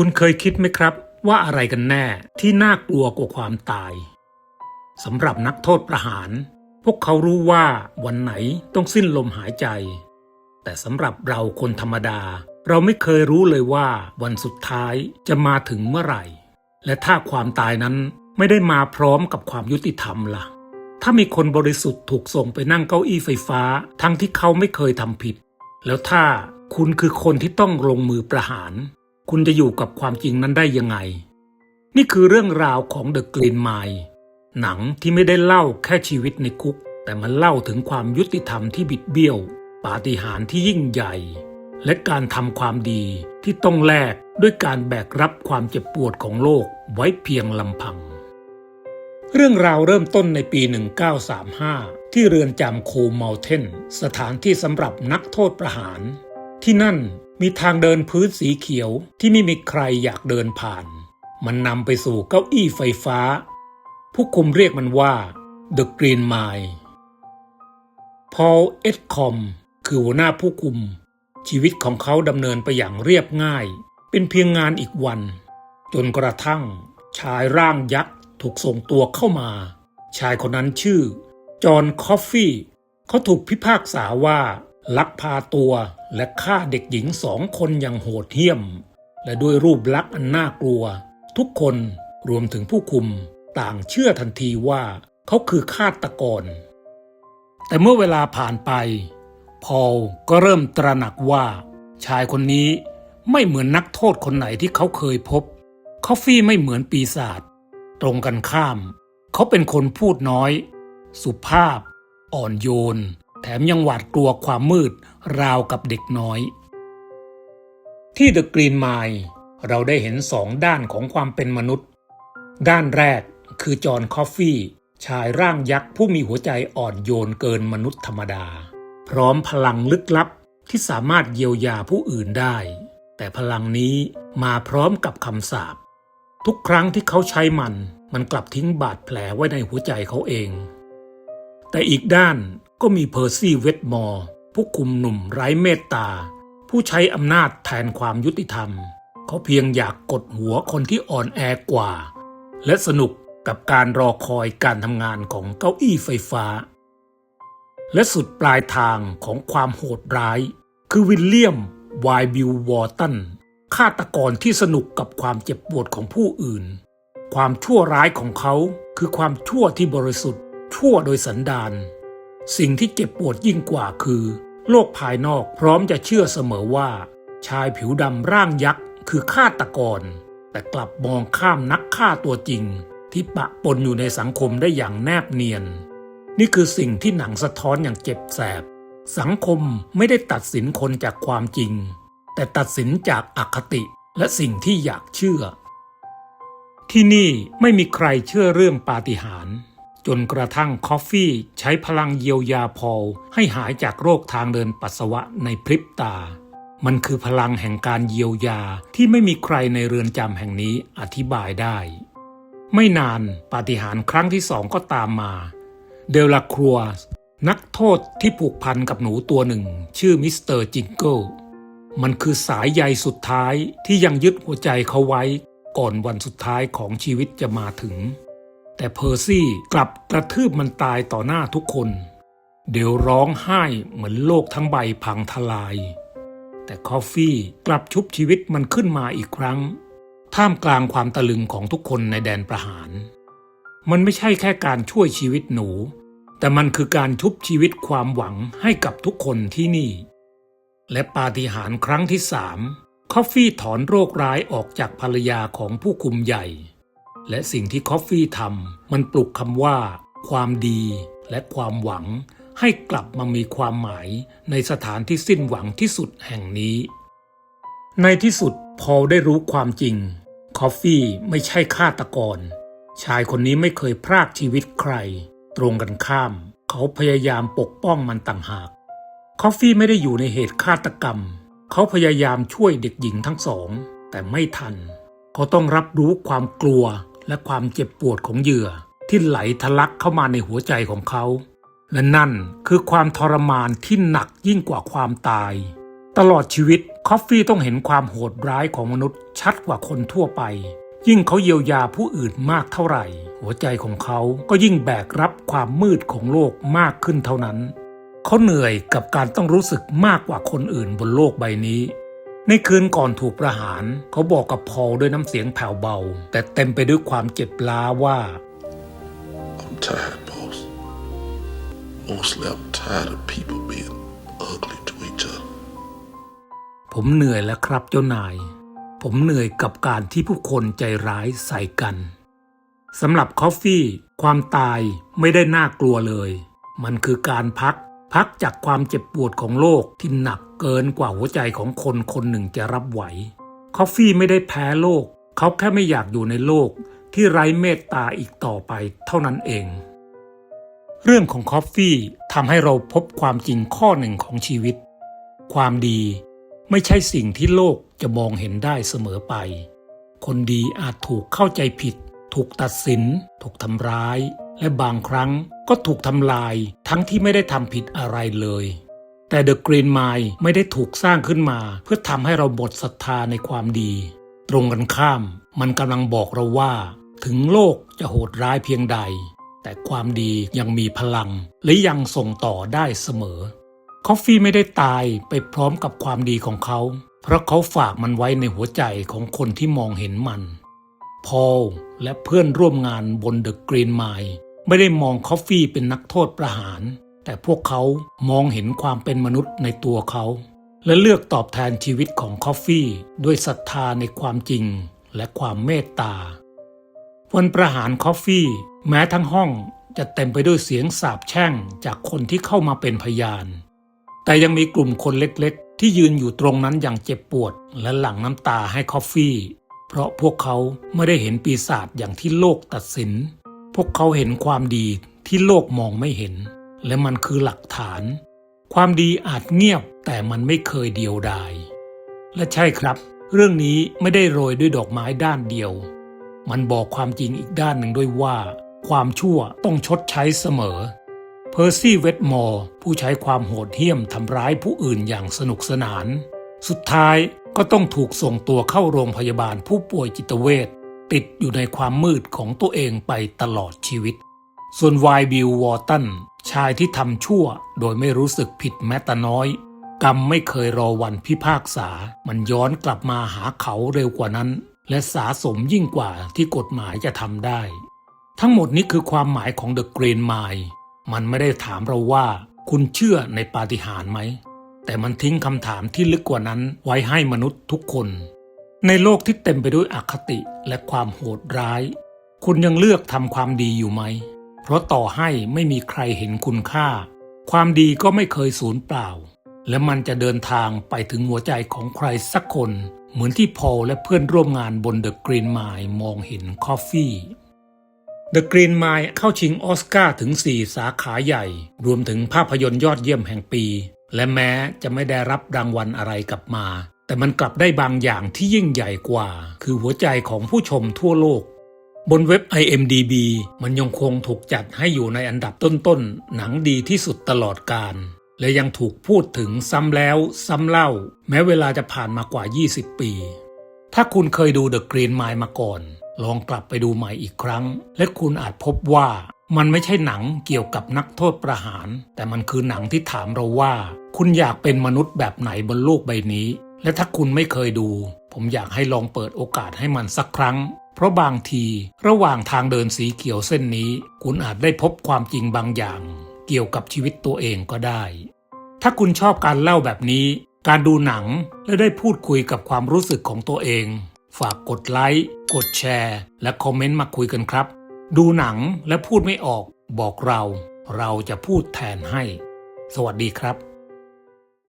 คุณเคยคิดไหมครับ ว่าอะไรกันแน่ที่น่ากลัวกว่าความตายสำหรับนักโทษประหาร พวกเขารู้ว่าวันไหนต้องสิ้นลมหายใจ แต่สำหรับเราคนธรรมดา เราไม่เคยรู้เลยว่าวันสุดท้ายจะมาถึงเมื่อไหร่ และถ้าความตายนั้นไม่ได้มาพร้อมกับความยุติธรรมล่ะ ถ้ามีคนบริสุทธิ์ถูกส่งไปนั่งเก้าอี้ไฟฟ้า ทั้งที่เขาไม่เคยทำผิด แล้วถ้าคุณคือคนที่ต้องลงมือประหาร คุณจะอยู่กับความจริงนั้นได้ยังไง นี่คือเรื่องราวของ The Green Mile หนังที่ไม่ได้เล่าแค่ชีวิตในคุก แต่มันเล่าถึงความยุติธรรมที่บิดเบี้ยว ปาฏิหาริย์ที่ยิ่งใหญ่ และการทำความดีที่ต้องแลกด้วยการแบกรับความเจ็บปวดของโลกไว้เพียงลำพัง เรื่องราวเริ่มต้นในปี 1935 ที่เรือนจำโคเมลเทน สถานที่สำหรับนักโทษประหาร ที่นั่น มีทางเดินพื้นสีเขียวที่ไม่มีใครอยากเดินผ่าน มันนำไปสู่เก้าอี้ไฟฟ้า ผู้คุมเรียกมันว่า The Green Mile พอลเอ็ดคอมคือหัวหน้าผู้คุม ชีวิตของเขาดำเนินไปอย่างเรียบง่าย เป็นเพียงงานอีกวัน จนกระทั่ง ชายร่างยักษ์ถูกส่งตัวเข้ามา ชายคนนั้นชื่อ จอห์นคอฟฟี่ เขาถูกพิพากษาว่า ลักพาตัวและฆ่าเด็กหญิงสองคนอย่างโหดเหี้ยม และด้วยรูปลักษณ์อันน่ากลัว ทุกคนรวมถึงผู้คุมต่างเชื่อทันทีว่าเขาคือฆาตกร แต่เมื่อเวลาผ่านไป พอลก็เริ่มตระหนักว่า ชายคนนี้ไม่เหมือนนักโทษคนไหนที่เขาเคยพบคอฟฟี่ไม่เหมือนปีศาจตรงกันข้าม เขาเป็นคนพูดน้อย สุภาพ อ่อนโยน แถมยังหวาดกลัวความมืดราวกับเด็กน้อย ที่เดอะกรีนไมล์เราได้เห็นสองด้านของความเป็นมนุษย์ ด้านแรกคือจอห์นคอฟฟี่ชายร่างยักษ์ผู้มีหัวใจอ่อนโยนเกินมนุษย์ธรรมดา พร้อมพลังลึกลับที่สามารถเยียวยาผู้อื่นได้ แต่พลังนี้มาพร้อมกับคำสาปทุกครั้งที่เขาใช้มัน มันกลับทิ้งบาดแผลไว้ในหัวใจเขาเอง แต่อีกด้าน ก็มีเพอร์ซี่เวตมอร์ผู้คุมหนุ่มไร้เมตตา ผู้ใช้อำนาจแทนความยุติธรรม เขาเพียงอยากกดหัวคนที่อ่อนแอกว่า และสนุกกับการรอคอยการทำงานของเก้าอี้ไฟฟ้า และสุดปลายทางของความโหดร้าย คือวิลเลียมไวบิลวอร์ตันฆาตกรที่สนุกกับความเจ็บปวดของผู้อื่น ความชั่วร้ายของเขาคือความชั่วที่บริสุทธิ์ ชั่วโดยสันดาน สิ่งที่เจ็บปวดยิ่งกว่าคือ โลกภายนอกพร้อมจะเชื่อเสมอว่า ชายผิวดำร่างยักษ์คือฆาตกร แต่กลับมองข้ามนักฆ่าตัวจริง ที่ปะปนอยู่ในสังคมได้อย่างแนบเนียน นี่คือสิ่งที่หนังสะท้อนอย่างเจ็บแสบ สังคมไม่ได้ตัดสินคนจากความจริง แต่ตัดสินจากอคติและสิ่งที่อยากเชื่อ ที่นี่ไม่มีใครเชื่อเรื่องปาฏิหาริย์ จนกระทั่งคอฟฟี่ใช้พลังเยียวยาพอลให้หายจากโรคทางเดินปัสสาวะในพริบตา มันคือพลังแห่งการเยียวยาที่ไม่มีใครในเรือนจำแห่งนี้อธิบายได้ ไม่นานปาฏิหาริย์ครั้งที่สองก็ตามมา เดลลาครัวนักโทษที่ผูกพันกับหนูตัวหนึ่ง ชื่อมิสเตอร์จิงเกิลมันคือสายใยสุดท้ายที่ยังยึดหัวใจเขาไว้ ก่อนวันสุดท้ายของชีวิตจะมาถึง แต่เพอร์ซี่กลับกระทืบมันตายต่อหน้าทุกคน เดี๋ยวร้องไห้เหมือนโลกทั้งใบพังทลาย แต่คอฟฟี่กลับชุบชีวิตมันขึ้นมาอีกครั้ง ท่ามกลางความตะลึงของทุกคนในแดนประหาร มันไม่ใช่แค่การช่วยชีวิตหนู แต่มันคือการชุบชีวิตความหวังให้กับทุกคนที่นี่ และปาฏิหาริย์ครั้งที่สามคอฟฟี่ถอนโรคร้ายออกจากภรรยาของผู้คุมใหญ่ และสิ่งที่คอฟฟี่ทำมันปลุกคำว่า ความดีและความหวัง ให้กลับมามีความหมายในสถานที่สิ้นหวังที่สุดแห่งนี้ ในที่สุดพอได้รู้ความจริง คอฟฟี่ไม่ใช่ฆาตกร ชายคนนี้ไม่เคยพรากชีวิตใคร ตรงกันข้าม เขาพยายามปกป้องมันต่างหาก คอฟฟี่ไม่ได้อยู่ในเหตุฆาตกรรม เขาพยายามช่วยเด็กหญิงทั้งสอง แต่ไม่ทัน เขาต้องรับรู้ความกลัว และความเจ็บปวดของเหยื่อ ที่ไหลทะลักเข้ามาในหัวใจของเขา และนั่นคือความทรมานที่หนักยิ่งกว่าความตาย ตลอดชีวิตคอฟฟี่ต้องเห็นความโหดร้ายของมนุษย์ชัดกว่าคนทั่วไป ยิ่งเขาเยียวยาผู้อื่นมากเท่าไหร่ หัวใจของเขาก็ยิ่งแบกรับความมืดของโลกมากขึ้นเท่านั้น เขาเหนื่อยกับการต้องรู้สึกมากกว่าคนอื่นบนโลกใบนี้ ในคืนก่อนถูกประหาร เขาบอกกับพอลด้วยน้ำเสียงแผ่วเบา แต่เต็มไปด้วยความเจ็บล้าว่า I'm tired, boss. Mostly I'm tired of people being ugly to each other. ผมเหนื่อยแล้วครับเจ้านาย ผมเหนื่อยกับการที่ผู้คนใจร้ายใส่กันสำหรับคอฟฟี่ ความตายไม่ได้น่ากลัวเลย มันคือการพัก พักจากความเจ็บปวดของโลกที่หนัก เกินกว่าหัวใจของคนคนหนึ่งจะรับไหว คอฟฟี่ไม่ได้แพ้โลก เขาแค่ไม่อยากอยู่ในโลกที่ไร้เมตตาอีกต่อไปเท่านั้นเอง เรื่องของคอฟฟี่ทำให้เราพบความจริงข้อหนึ่งของชีวิต ความดีไม่ใช่สิ่งที่โลกจะมองเห็นได้เสมอไป คนดีอาจถูกเข้าใจผิด ถูกตัดสิน ถูกทำร้าย และบางครั้งก็ถูกทำลายทั้งที่ไม่ได้ทำผิดอะไรเลย แต่ The Green Mile ไม่ได้ถูกสร้างขึ้นมา เพื่อทำให้เราหมดศรัทธาในความดี ตรงกันข้าม มันกำลังบอกเราว่า ถึงโลกจะโหดร้ายเพียงใด แต่ความดียังมีพลัง และยังส่งต่อได้เสมอ คอฟฟี่ไม่ได้ตายไปพร้อมกับความดีของเขา เพราะเขาฝากมันไว้ในหัวใจของคนที่มองเห็นมัน พอลและเพื่อนร่วมงานบนเดอะกรีนไมล์ไม่ได้มองคอฟฟี่เป็นนักโทษประหาร แต่พวกเขามองเห็นความเป็นมนุษย์ในตัวเขา และเลือกตอบแทนชีวิตของคอฟฟี่ ด้วยศรัทธาในความจริงและความเมตตา วันประหารคอฟฟี่ แม้ทั้งห้องจะเต็มไปด้วยเสียงสาบแช่งจากคนที่เข้ามาเป็นพยาน แต่ยังมีกลุ่มคนเล็กๆ ที่ยืนอยู่ตรงนั้นอย่างเจ็บปวด และหลั่งน้ำตาให้คอฟฟี่ เพราะพวกเขาไม่ได้เห็นปีศาจอย่างที่โลกตัดสิน พวกเขาเห็นความดีที่โลกมองไม่เห็น และมันคือหลักฐาน ความดีอาจเงียบแต่มันไม่เคยเดียวดาย และใช่ครับ เรื่องนี้ไม่ได้โรยด้วยดอกไม้ด้านเดียว มันบอกความจริงอีกด้านหนึ่งด้วยว่า ความชั่วต้องชดใช้เสมอ เพอร์ซี่เวดมอร์ผู้ใช้ความโหดเหี้ยมทำร้ายผู้อื่นอย่างสนุกสนาน สุดท้ายก็ต้องถูกส่งตัวเข้าโรงพยาบาลผู้ป่วยจิตเวชติดอยู่ในความมืดของตัวเองไปตลอดชีวิต ส่วนไวบิลวอร์ตัน ชายที่ทำชั่วโดยไม่รู้สึกผิดแม้แต่น้อย กรรมไม่เคยรอวันพิพากษา มันย้อนกลับมาหาเขาเร็วกว่านั้น และสาสมยิ่งกว่าที่กฎหมายจะทำได้ ทั้งหมดนี้คือความหมายของ The Green Mile มันไม่ได้ถามเราว่า คุณเชื่อในปาฏิหาริย์ไหม แต่มันทิ้งคำถามที่ลึกกว่านั้นไว้ให้มนุษย์ทุกคน ในโลกที่เต็มไปด้วยอคติและความโหดร้าย คุณยังเลือกทำความดีอยู่ไหม เพราะต่อให้ไม่มีใครเห็นคุณค่า ความดีก็ไม่เคยสูญเปล่า และมันจะเดินทางไปถึงหัวใจของใครสักคน เหมือนที่พอลและเพื่อนร่วมงานบนเดอะกรีนไมล์มองเห็นคอฟฟี่ The Green Mile เข้าชิงออสการ์ถึง 4 สาขาใหญ่ รวมถึงภาพยนตร์ยอดเยี่ยมแห่งปี และแม้จะไม่ได้รับรางวัลอะไรกลับมา แต่มันกลับได้บางอย่างที่ยิ่งใหญ่กว่า คือหัวใจของผู้ชมทั่วโลก บนเว็บ IMDB มันยังคงถูกจัดให้อยู่ในอันดับต้นๆ หนังดีที่สุดตลอดกาลและยังถูกพูดถึงซ้ำแล้วซ้ำเล่า แม้เวลาจะผ่านมากว่า 20 ปี ถ้าคุณเคยดู The Green Mile มาก่อน ลองกลับไปดูใหม่อีกครั้ง และคุณอาจพบว่ามันไม่ใช่หนังเกี่ยวกับนักโทษประหาร แต่มันคือหนังที่ถามเราว่า คุณอยากเป็นมนุษย์แบบไหนบนโลกใบนี้ และถ้าคุณไม่เคยดู ผมอยากให้ลองเปิดโอกาสให้มันสักครั้ง เพราะบางทีระหว่างทางเดินสีเขียวเส้นนี้ คุณอาจได้พบความจริงบางอย่าง เกี่ยวกับชีวิตตัวเองก็ได้ ถ้าคุณชอบการเล่าแบบนี้ การดูหนังและได้พูดคุยกับความรู้สึกของตัวเอง ฝากกดไลค์กดแชร์ และคอมเมนต์มาคุยกันครับ ดูหนังและพูดไม่ออก บอกเรา เราจะพูดแทนให้ สวัสดีครับ